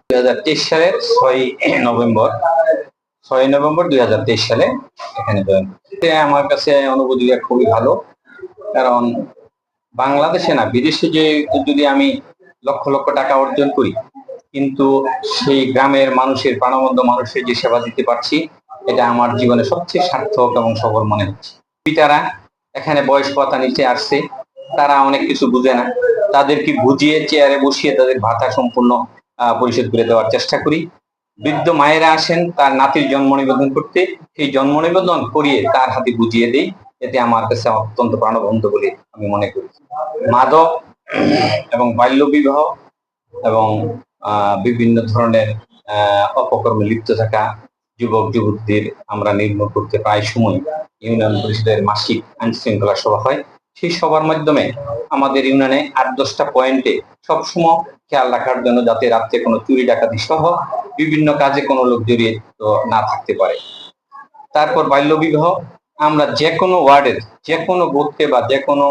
দুই হাজার তেইশ সালের ছয় নভেম্বর ছয় নভেম্বর দুই হাজার তেইশ সালে এখানে জয়েন আমার কাছে অনুভূতিটা খুবই ভালো, কারণ বাংলাদেশে না, বিদেশে যে যদি আমি লক্ষ লক্ষ টাকা অর্জন করি, কিন্তু সেই গ্রামের মানুষের প্রাণবন্ধ মানুষের যে সেবা দিতে পারছি, এটা আমার জীবনে সবচেয়ে সার্থক এবং সফল মনে হচ্ছে। পিতারা এখানে বয়স কথা নিচে আসছে, তারা অনেক কিছু বুঝে না। তাদেরকে বুঝিয়ে, চেয়ারে বসিয়ে তাদের ভাতা সম্পূর্ণ পরিশোধ করে দেওয়ার চেষ্টা করি। বৃদ্ধ মায়েরা আসেন, তার নাতির জন্ম নিবেদন করতে। সেই জন্ম নিবেদন করিয়ে তার হাতে বুঝিয়ে দেই। এতে আমার কাছে অত্যন্ত প্রাণবন্ত বলে আমি মনে করি। মাদক এবং বাল্য বিবাহ এবং বিভিন্ন ধরনের অপকর্মে লিপ্ত থাকা যুবক, যুবতীদের আমরা নির্মূল করতে প্রায় সময় ইউনিয়ন পরিষদের মাসিক আইন শৃঙ্খলা সভা হয়। সেই সভার মাধ্যমে আমাদের ইউনিয়নে আট দশটা পয়েন্টে সবসময় খেয়াল রাখার জন্য যাতে রাত্রে কোনো চুরি ডাকাতি সহ বিভিন্ন কাজে কোনো লোক জড়িয়ে না থাকতে পারে। তারপর বাল্যবিবাহ, আমরা যে কোনো ওয়ার্ডের যে কোনো গোত্রে বা যে কোনো